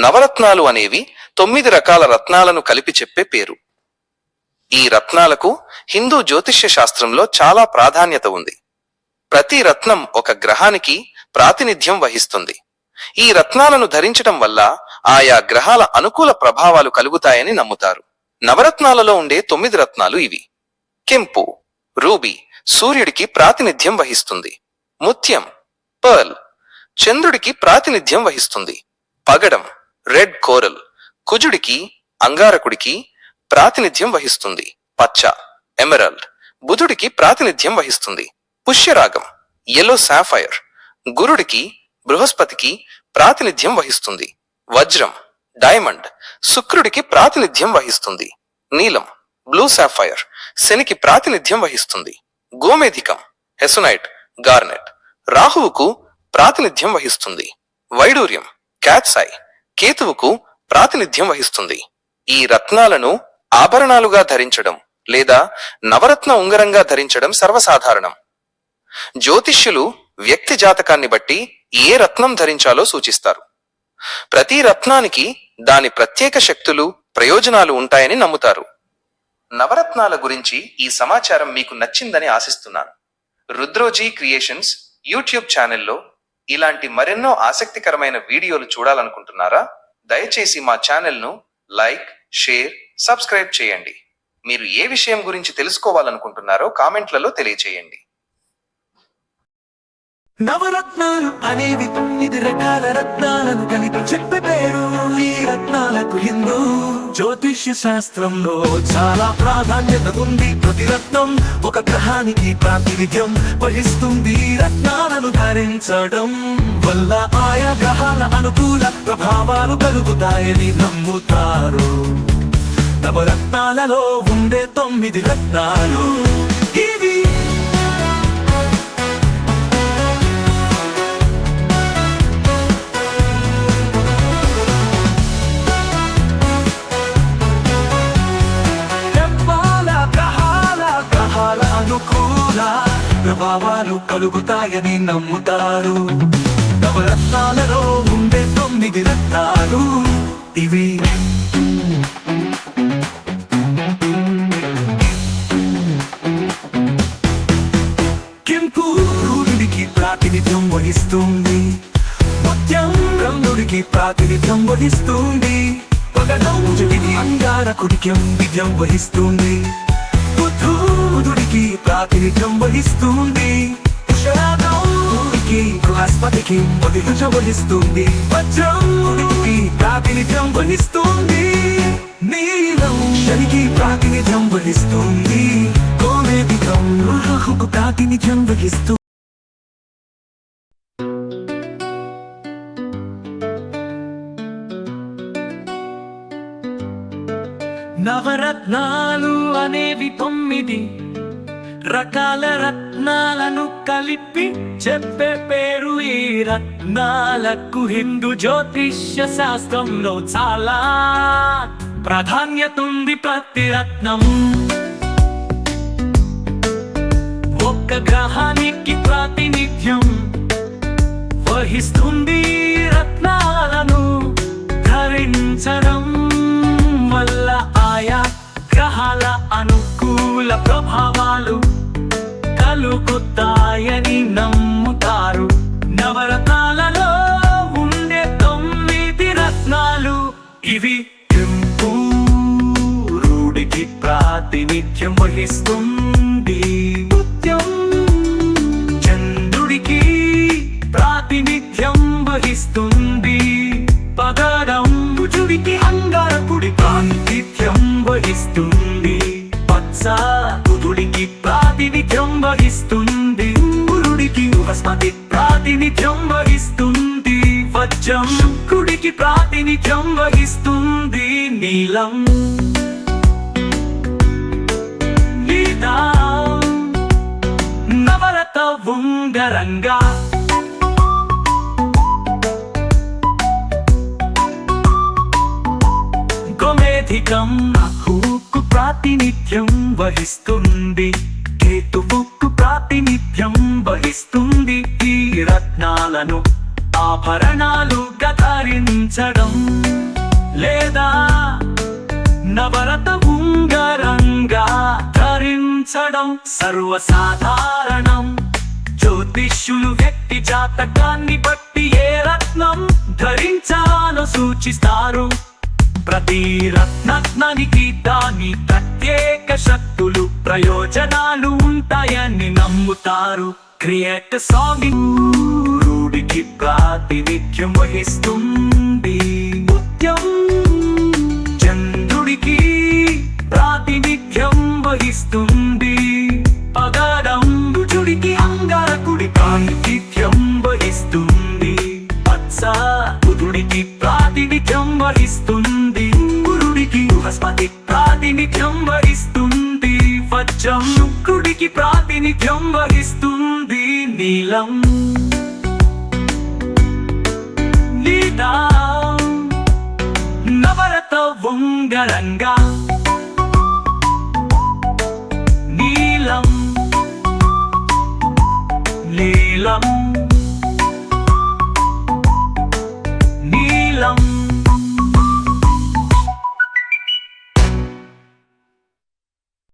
నవరత్నాలు అనేవి తొమ్మిది రకాల రత్నాలను కలిపి చెప్పే పేరు. ఈ రత్నాలకు హిందూ జ్యోతిష్య శాస్త్రంలో చాలా ప్రాధాన్యత ఉంది. ప్రతి రత్నం ఒక గ్రహానికి ప్రాతినిధ్యం వహిస్తుంది. ఈ రత్నాలను ధరించటం వల్ల ఆయా గ్రహాల అనుకూల ప్రభావాలు కలుగుతాయని నమ్ముతారు. నవరత్నాలలో ఉండే తొమ్మిది రత్నాలు ఇవి. కెంపు రూబీ సూర్యుడికి ప్రాతినిధ్యం వహిస్తుంది. ముత్యం పర్ల్ చంద్రుడికి ప్రాతినిధ్యం వహిస్తుంది. పగడం రెడ్ కోరల్ కుజుడికి అంగారకుడికి ప్రాతినిధ్యం వహిస్తుంది. పచ్చ ఎమెరల్డ్ బుధుడికి ప్రాతినిధ్యం వహిస్తుంది. పుష్యరాగం ఎల్లో సాఫైర్ గురుడికి బృహస్పతికి ప్రాతినిధ్యం వహిస్తుంది. వజ్రం డైమండ్ శుక్రుడికి ప్రాతినిధ్యం వహిస్తుంది. నీలం బ్లూ సాఫైర్ శనికి ప్రాతినిధ్యం వహిస్తుంది. గోమేధికం హెసునైట్ గార్నెట్ రాహువుకు ప్రాతినిధ్యం వహిస్తుంది. వైడూర్యం క్యాట్సాయ్ కేతువుకు ప్రాతినిధ్యం వహిస్తుంది. ఈ రత్నాలను ఆభరణాలుగా ధరించడం లేదా నవరత్న ఉంగరంగా ధరించడం సర్వసాధారణం. జ్యోతిష్యులు వ్యక్తి జాతకాన్ని బట్టి ఏ రత్నం ధరించాలో సూచిస్తారు. ప్రతి రత్నానికి దాని ప్రత్యేక శక్తులు ప్రయోజనాలు ఉంటాయని నమ్ముతారు. నవరత్నాల గురించి ఈ సమాచారం మీకు నచ్చిందని ఆశిస్తున్నాను. రుద్రోజీ క్రియేషన్స్ యూట్యూబ్ ఛానల్లో ఇలాంటి మరెన్నో ఆసక్తికరమైన వీడియోలు చూడాలనుకుంటున్నారా? దయచేసి మా ఛానల్ను లైక్ షేర్ సబ్స్క్రైబ్ చేయండి. మీరు ఏ విషయం గురించి తెలుసుకోవాలనుకుంటున్నారో కామెంట్లలో తెలియచేయండి. నవరత్నాలు అనేవి తొమ్మిది రకాల రత్నాలను కలిపి చెప్పే పేరు ఈ రత్నాలకు హిందూ. జ్యోతిష్య శాస్త్రంలో చాలా ప్రాధాన్యత ఉంది. ప్రతి రత్నం ఒక గ్రహానికి ప్రాతినిధ్యం వహిస్తుంది. రత్నాలను ధరించడం వల్ల ఆయా గ్రహాల అనుకూల ప్రభావాలు కలుగుతాయని నమ్ముతారు. నవరత్నాలలో ఉండే తొమ్మిది రత్నాలు అనుకూల ప్రభావాలు కలుగుతాయని నమ్ముతారు. నవరత్నాలలో ఉండే తొమ్మిది రత్నాలు ఇవి. కెంపు సూర్యుడికి ప్రాతినిధ్యం వహిస్తుంది. మద్యం రంగుడికి ప్రాతినిధ్యం వహిస్తుంది. పగడం అంగారకుడికి విజయం వహిస్తుంది. బుధుడికి ప్రాతినిధ్యం వహిస్తుంది. బృహస్పతికి వదిలిజ వహిస్తుంది వజ్రముడికి ప్రాతినిధ్యం వహిస్తుంది. నీలం శనికి ప్రాతినిధ్యం వహిస్తుంది. కోమేదికం రాహుకు ప్రాతినిధ్యం వహిస్తుంది నవరత్నాలు అనేవి తొమ్మిది. రకాల రత్నాలను కలిపి చెప్పే పేరు ఈ రత్నాలకు హిందూ జ్యోతిష్య శాస్త్రంలో చాలా ప్రాధాన్యత ఉంది ప్రతి రత్నం. ఒక్క గ్రహానికి ప్రాతినిధ్యం వహిస్తుంది రత్నం ఇవి కెంపూరుడికి ప్రాతినిధ్యం వహిస్తుంది. ముత్యం చంద్రుడికి ప్రాతినిధ్యం వహిస్తుంది. పగడం భుజుడికి అంగారకుడి ప్రాతినిధ్యం వహిస్తుంది. పచ్చ బుధుడికి ప్రాతినిధ్యం వహిస్తుంది. గురుడికి బృహస్పతి ప్రాతినిధ్యం వహిస్తుంది. వజ్రం శుక్రుడికి ప్రాతినిధ్యం వహిస్తుంది నీలం. నవరత ఉంగరంగా. గోమేధికం రాహువుకు ప్రాతినిధ్యం వహిస్తుంది. కేతువుకు ప్రాతినిధ్యం వహిస్తుంది ఈ రత్నాలను. ఆభరణాలుగా ధరించడం లేదా నవరత ఉంగరంగా ధరించడం సర్వసాధారణం. జ్యోతిష్యులు వ్యక్తి జాతకాన్ని బట్టి ఏ రత్నం ధరించాలో సూచిస్తారు. ప్రతి రత్నానికి దాని ప్రత్యేక శక్తులు ప్రయోజనాలు ఉంటాయని నమ్ముతారు. Create song. రూఢికి ప్రాతినిధ్యం వహిస్తుంది. ముత్యం చంద్రుడికి ప్రాతినిధ్యం వహిస్తుంది. పగడంబుజుడికి అంగారకుడి ప్రాతినిధ్యం వహిస్తుంది. పచ్చ బుధుడికి ప్రాతినిధ్యం వహిస్తుంది. గురుడికి బృహస్పతి ప్రాతినిధ్యం వహిస్తుంది. వజ్రం శుక్రుడికి ప్రాతినిధ్యం వహిస్తుంది. నీలం నీలం నవరత ఉంగరంగా నీలం నీలం